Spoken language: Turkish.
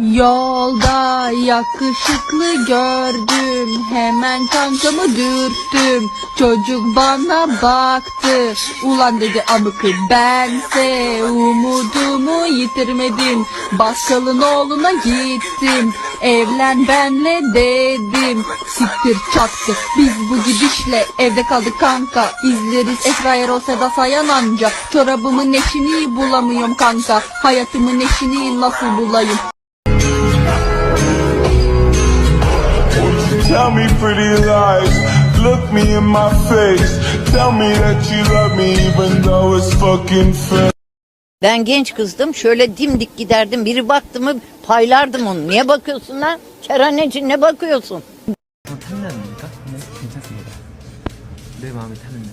Yolda yakışıklı gördüm Hemen kankamı dürttüm. Çocuk bana baktı Ulan dedi amıkı bense. Umudumu yitirmedim Bakkalın oğluna gittim. Evlen benle dedim Siktir çaktı Biz bu gidişle evde kaldık kanka. İzleriz Esra Erol Seda Sayan anca. Çorabımın eşini bulamıyorum kanka. Hayatımın eşini nasıl bulayım Tell me pretty lies, look me in my face. Tell me that you love me even though it's fucking fake. Ben genç kızdım şöyle dimdik giderdim biri baktı mı paylardım onu. Niye bakıyorsun lan? Kerhaneci ne bakıyorsun? Devam et hanım.